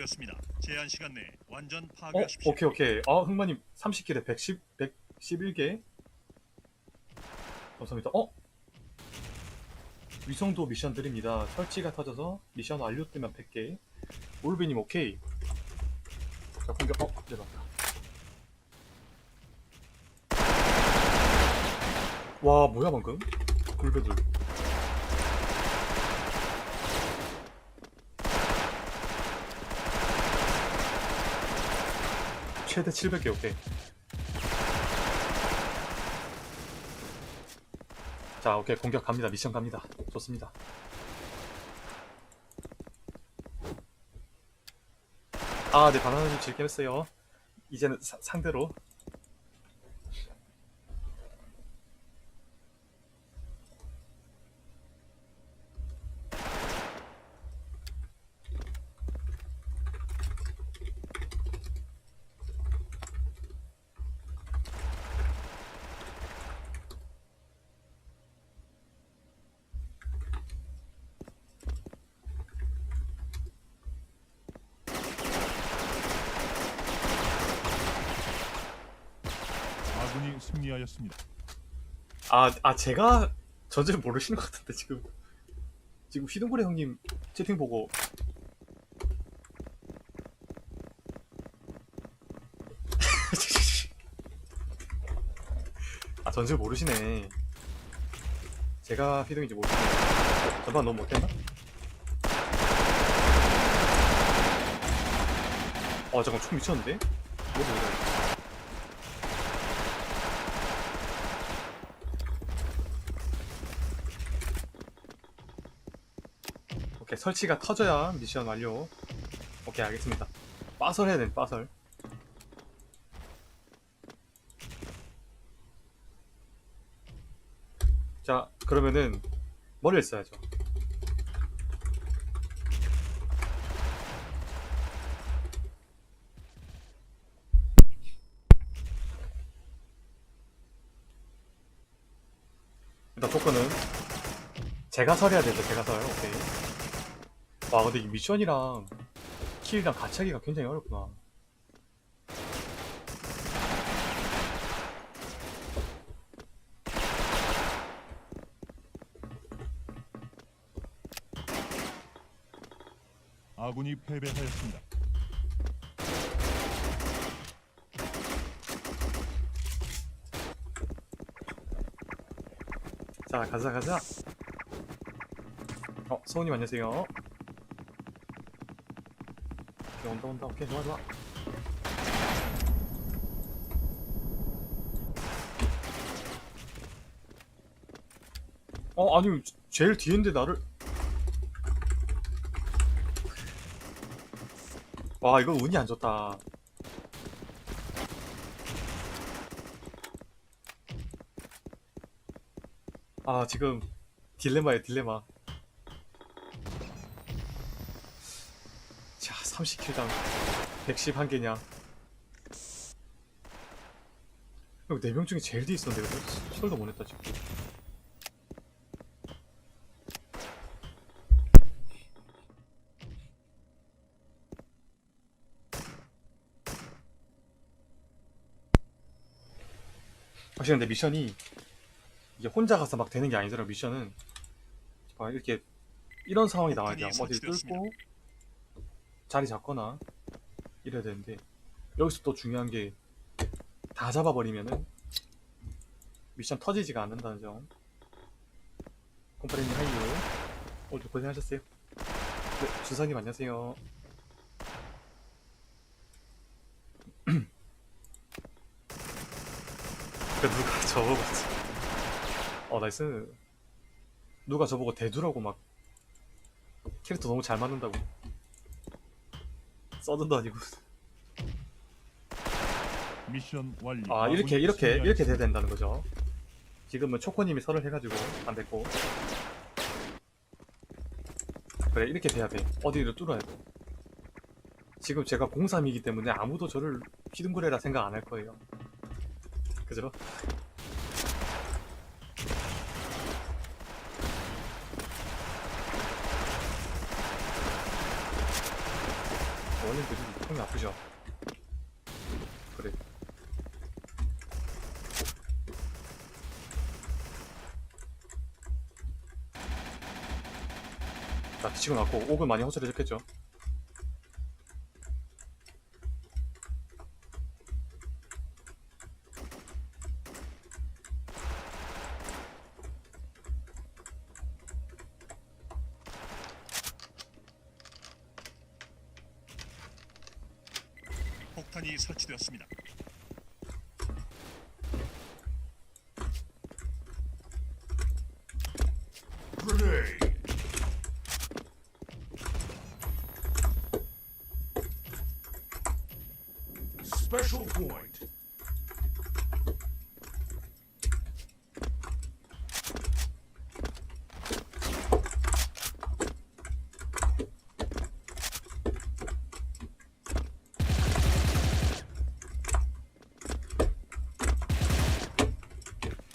포착되었습니다. 제한 시간 내에 완전 어, 파괴하십시오. 오케이 오케이. 아, 흑마님 30킬에 110 111개. 감사합니다. 어? 위성도 미션 드립니다. 설치가 터져서 미션 완료되면 100개. 올비님 오케이. 자 공격. 어, 죄송합니다. 와 뭐야 방금? 굴배들. 최대 700개 오케이. 자 오케이. 공격 갑니다. 미션 갑니다. 좋습니다. 아네. 바나나님 즐겨 했어요. 이제는 사- 상대로 아군이 승리하였습니다. 아, 아 제가 전제를 모르시는 것 같은데 지금 지금 휘둥그레 형님 채팅 보고 아 전제를 모르시네 제가 휘둥인지 모르시네 어, 전반 너무 못했나? 어 잠깐 총 미쳤는데? 뭐지 이거 오케이 설치가 터져야 미션 완료. 오케이 알겠습니다. 빠설 해야 돼 빠설. 자 그러면은 머리를 써야죠. 일단 조건은 제가 설해야 되죠. 제가 설 오케이 와 근데 이 미션이랑 킬이랑 같이 하기가 굉장히 어렵구나. 아군이 패배하였습니다. 자 가자 가자. 어 소우님 안녕하세요 온다 온다 오케이 좋아 좋아. 어 아니 제일 뒤인데 나를. 와 이건 운이 안 좋다. 아 지금 딜레마에 딜레마 30킬당 111개냐? 이거 4명 중에 제일 뒤에 있었는데 시도도 못했다 지금. 확실히 근데 미션이 이게 혼자 가서 막 되는 게 아니더라 미션은. 막 이렇게 이런 상황이 나와야 돼 폭탄이 어디 뚫고. 자리 잡거나 이래야 되는데 여기서 또 중요한 게 다 잡아버리면은 미션 터지지가 않는다는 점. 콤프레님 하이요 오늘 고생하셨어요. 네, 준사님 안녕하세요. 그 누가 저보고 어 나이스. 누가 저보고 대두라고 막 캐릭터 너무 잘 맞는다고 서든도 아니고 미션 완료. 아 이렇게 이렇게 이렇게 돼야. 된다는 거죠 지금은 초코님이 설을 해가지고 안 됐고 그래 이렇게 돼야 돼 어디를 뚫어야 돼 지금 제가 03이기 때문에 아무도 저를 휘둥그레라 생각 안 할 거예요 그죠? 형님들이 형이 아프죠? 그래. 자, 뒤치고 났고, 옥은 많이 허술해졌겠죠? Special point.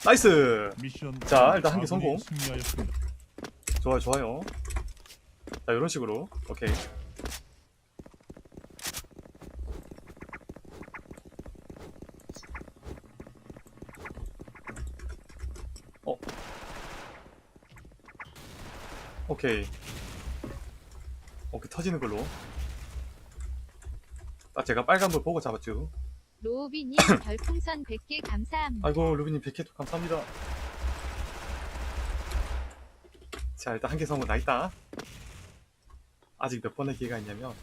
나이스! 미션 자, 일단 한개 아군이 성공. 승리하였습니다. 좋아요, 좋아요. 자, 이런 식으로. 오케이. 오케이. 오케이, 터지는 걸로. 아, 제가 빨간 불 보고 잡았죠. 로우비님 별풍선 100개 감사합니다. 아이고, 루비님 100개 감사합니다. 자, 일단 한 개 성공 나 있다. 아직 몇 번의 기회가 있냐면,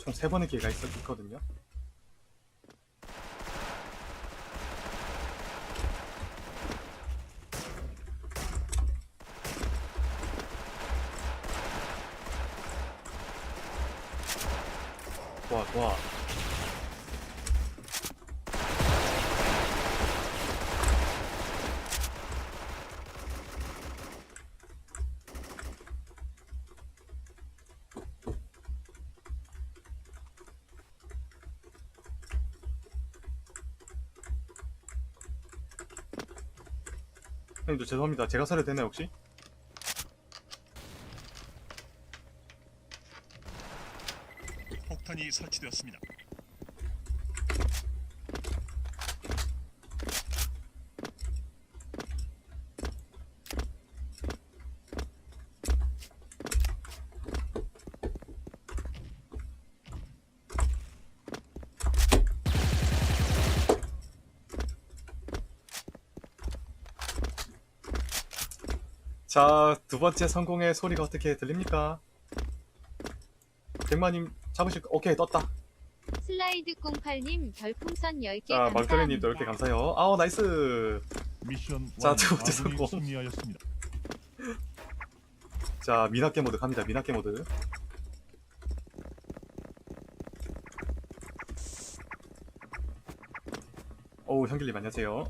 총 세 번의 기회가 있, 있거든요. 형님도 죄송합니다. 제가 살해야 되나요, 혹시? 폭탄이 설치되었습니다. 자, 두 번째 성공의 소리가 어떻게 들립니까? 백마님 잡으실 거, 오케이, 떴다. 슬라이드 08님 별풍선 10개 자, 감사합니다. 막걸리님도 이렇게 감사해요. 아우, 나이스. 미션 자, 완료. 두 번째 아군이 성공. 승리하였습니다. 자, 미나게 모드 갑니다. 미나게 모드. 어우, 형길님 안녕하세요.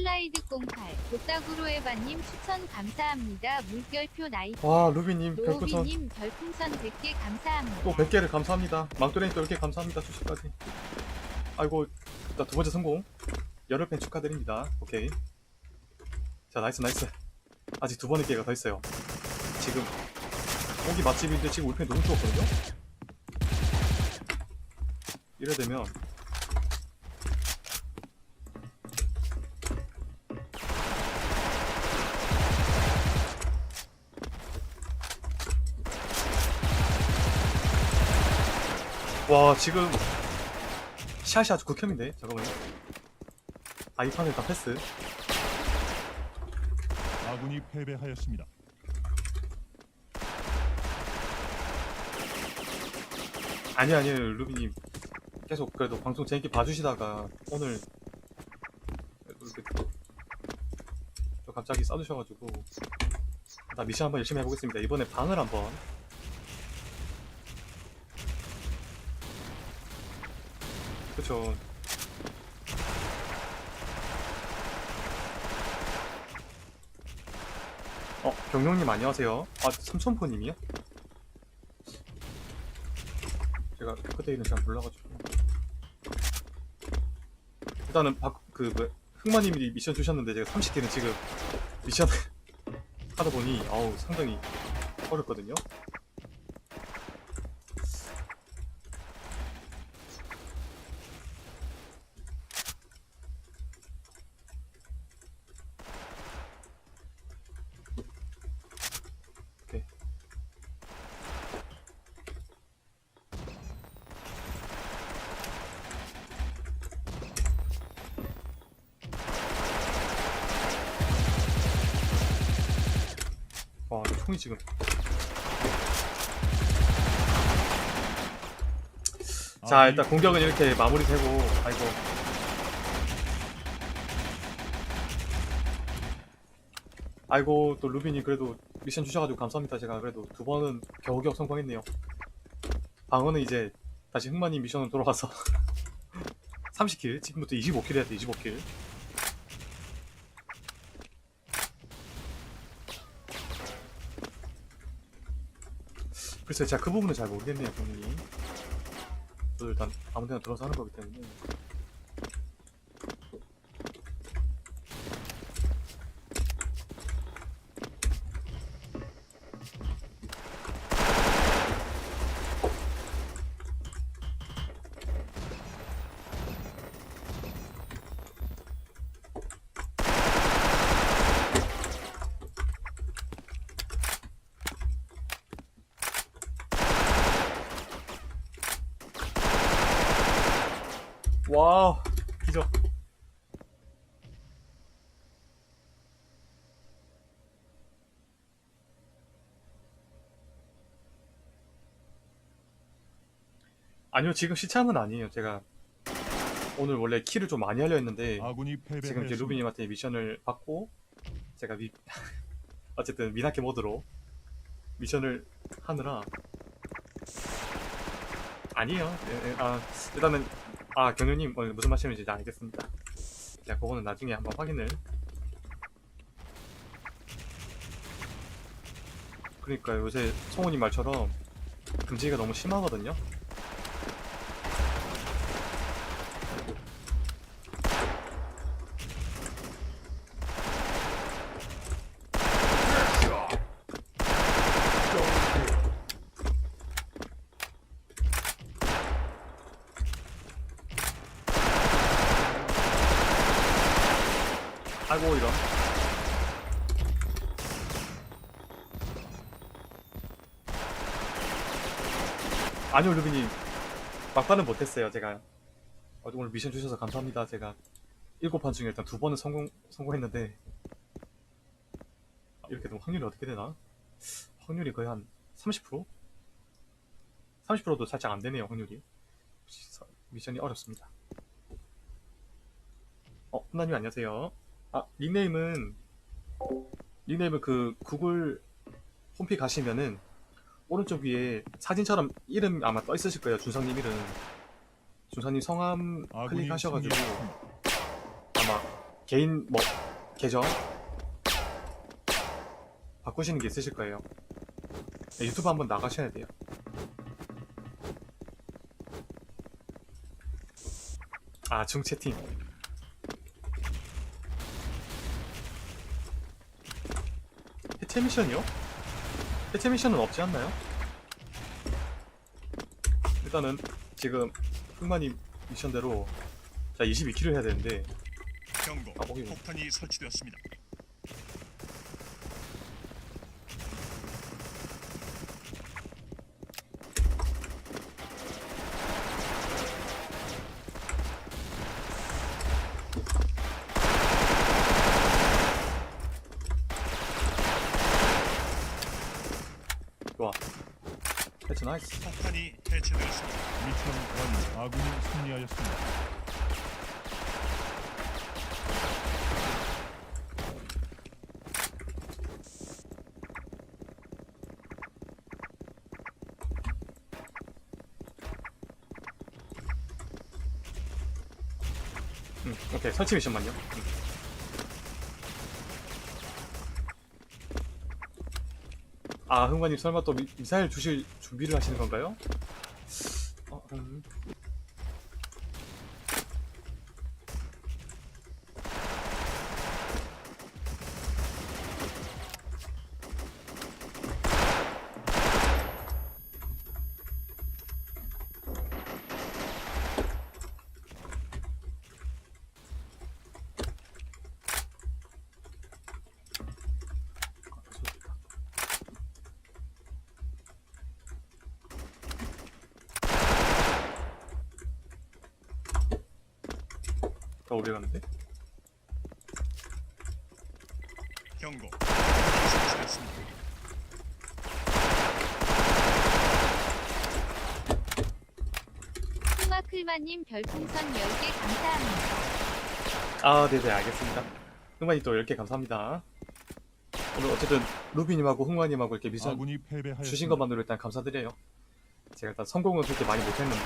슬라이드 08 도따구로 에바님 추천 감사합니다. 물결표 나이트 와, 루비님 별풍선 로우비님 별풍선 100개 감사합니다. 또 100개를 감사합니다. 망토레님 또 이렇게 감사합니다. 출시까지. 아이고, 자, 두 번째 성공. 열흘 팬 축하드립니다. 오케이. 자, 나이스, 나이스. 아직 두 번의 기회가 더 있어요. 지금, 고기 맛집인데 지금 팬 너무 추웠거든요? 이래 되면, 와, 지금, 샷이 아주 극혐인데? 잠깐만요. 아, 이 판을 다 패스. 아군이 패배하였습니다. 아니요, 아니요, 루비님. 계속 그래도 방송 재밌게 봐주시다가 오늘 이렇게 또 갑자기 싸주셔가지고 나 미션 한번 열심히 해보겠습니다. 이번에 방을 한번 그쵸. 어, 경룡님 안녕하세요. 아, 삼천포님이요? 제가 있는 잘 몰라가지고 일단은 박, 그, 뭐, 흑마님이 미션 주셨는데 제가 30개는 지금 미션 하다 보니 어우 상당히 어렵거든요 지금. 자 아군이 일단 공격은 이렇게 마무리되고 아이고. 아이고 또 루빈이 그래도 미션 주셔가지고 감사합니다. 제가 그래도 두 번은 겨우겨우 성공했네요. 방어는 이제 다시 흑마님 미션으로 돌아가서 30킬 지금부터 25킬 해야 돼 25킬 글쎄 제가 그 부분은 잘 모르겠네요 본인이. 저도 일단 아무 데나 들어서 하는 거기 때문에 와 기적. 아니요 지금 시참은 아니에요. 제가 오늘 원래 키를 좀 많이 하려 했는데 아군이 지금 이제. 루비님한테 미션을 받고 제가 미... 어쨌든 미나케 모드로 미션을 하느라 아니에요. 예, 예, 아, 일단은 아 경유님 어, 무슨 말씀인지 이제 알겠습니다. 자 그거는 나중에 한번 확인을. 그러니까 요새 성훈님 말처럼 금지가 너무 심하거든요 아이고 이런. 아니요 루비님. 막판은 못했어요 제가. 어, 오늘 미션 주셔서 감사합니다 제가. 일곱 판 중에 일단 두 번은 성공 성공했는데. 아, 이렇게 되면 확률이 어떻게 되나? 확률이 거의 한 30%? 30%도 살짝 안 되네요 확률이. 미션이 어렵습니다. 어 훈나님 안녕하세요 아 닉네임은 닉네임은 그 구글 홈피 가시면은 오른쪽 위에 사진처럼 이름 아마 떠 있으실 거예요. 준성님 이름. 준성님 성함 아군이 클릭하셔가지고 승리했습니다. 아마 개인 뭐 계정 바꾸시는 게 있으실 거예요. 네, 유튜브 한번 나가셔야 돼요. 아 중채팅 해체 미션이요? 해체 미션은 없지 않나요? 일단은 지금 흑마님 미션대로 자 22킬을 해야 되는데 경고. 아, 거기- 폭탄이 설치되었습니다. 좋아 해체 나이스 폭탄이 해체되었습니다. 미션 완. 아군이 승리하였습니다. 응, 오케이 설치 미션만요. 응. 아, 흥관님 설마 또 미, 미사일 주실 준비를 하시는 건가요? 어, 음. 나 어디 가는데? 경고. 스마클마님 별풍선 10개 감사합니다. 아, 네네, 알겠습니다. 흥만이 또 10개 감사합니다. 오늘 어쨌든 루비님하고 흥마님하고 이렇게 미션 주신 것만으로 일단 감사드려요 제가 일단 성공은 그렇게 많이 못했는데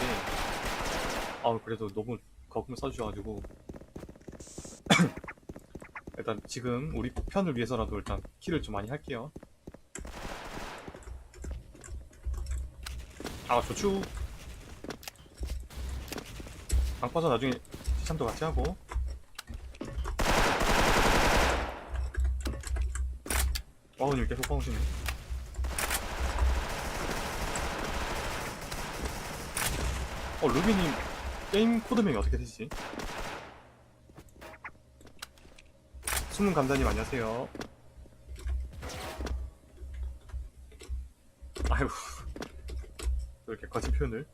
아 그래도 너무 거품 써주셔가지고 일단 지금 우리 편을 위해서라도 일단 킬을 좀 많이 할게요. 아 좋죠. 방파전 나중에 시참도 같이 하고. 와우님 계속 빠우시네. 어, 루비님 게임 코드명이 어떻게 되시지? 숨은 감자님 안녕하세요. 아이고, 왜 이렇게 거친 표현을?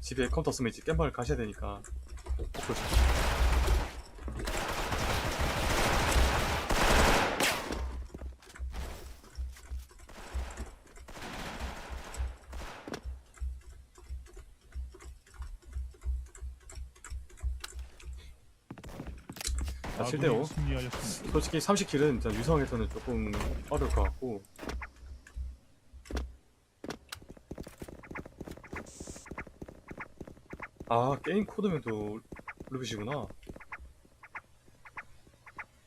집에 컴퓨터 쓰면 이제 겜방을 가셔야 되니까. 어, 그렇죠. 자, 7대5. 아군이 승리하였습니다. 솔직히 30킬은 진짜 유성에서는 조금 어려울 것 같고 아 게임 코드명도 루비시구나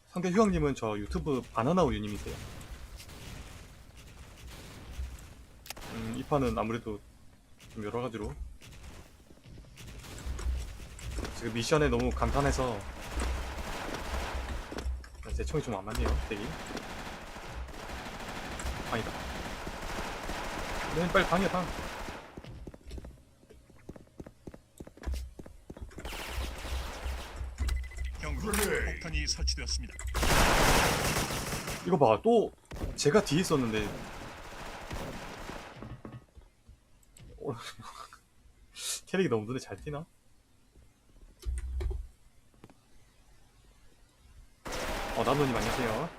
상대 휴왕님은 저 유튜브 바나나 우 유님이세요 음, 이 판은 아무래도 좀 여러가지로 지금 미션에 너무 간단해서 아, 제 총이 좀 안 맞네요, 대기. 방이다. 네, 빨리 방이야, 방. 경고. 폭탄이 설치되었습니다. 이거 봐, 또 제가 뒤에 있었는데. 어, 캐릭이 너무 눈에 잘 띄나? 어, 남노님 안녕하세요.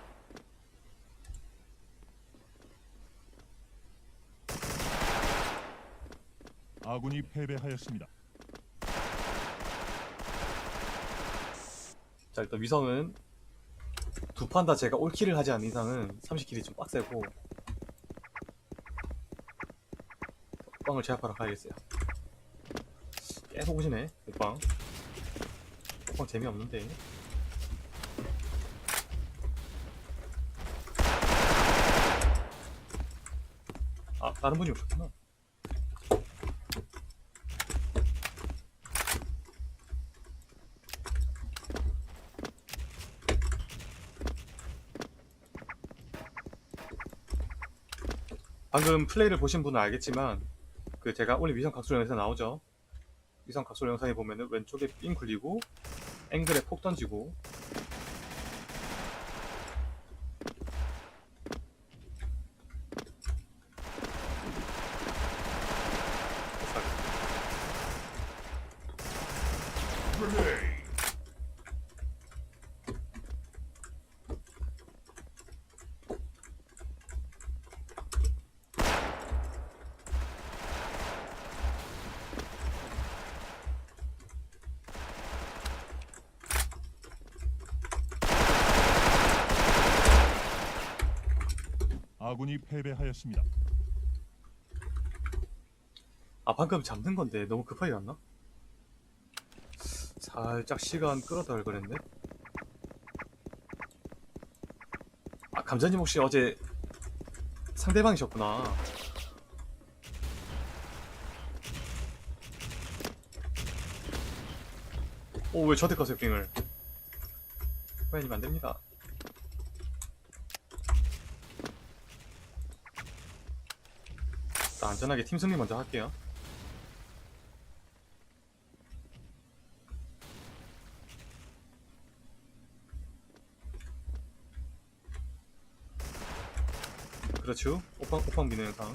아군이 패배하였습니다. 자, 일단 위성은 두 판 다 제가 올킬을 하지 않는 이상은 30킬이 좀 빡세고 빵을 제압하러 가야겠어요. 계속 오시네, 오빵. 오빵 재미없는데. 아, 다른 분이 오셨구나. 방금 플레이를 보신 분은 알겠지만 그 제가 올린 위성 각소 영상에 나오죠. 위성 각소 영상에 보면은 왼쪽에 삥 굴리고 앵글에 폭 던지고 아군이 패배하였습니다. 아 방금 잡는 건데 너무 급하게 갔나? 살짝 시간 끌어다 걸 그랬네. 아 감자님 혹시 어제 상대방이셨구나. 오왜 저한테 껐어요 빙을? 화연님 안 됩니다. 자, 안전하게 팀 승리 먼저 할게요. 그렇죠. 오빵, 오빵 미는 영상.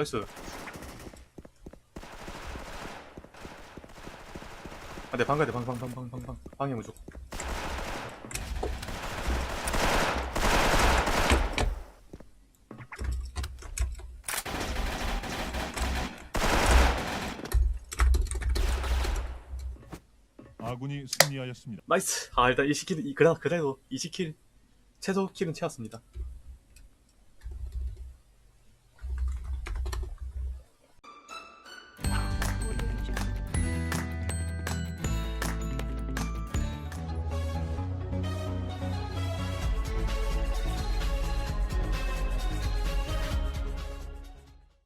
나이스. 아, 네, 방 가야 돼, 방, 방, 방, 방, 방, 방. 방해 무조 아군이 승리하였습니다. 나이스. 아, 일단 20킬, 그래, 그래도 20킬, 최소 킬은 채웠습니다.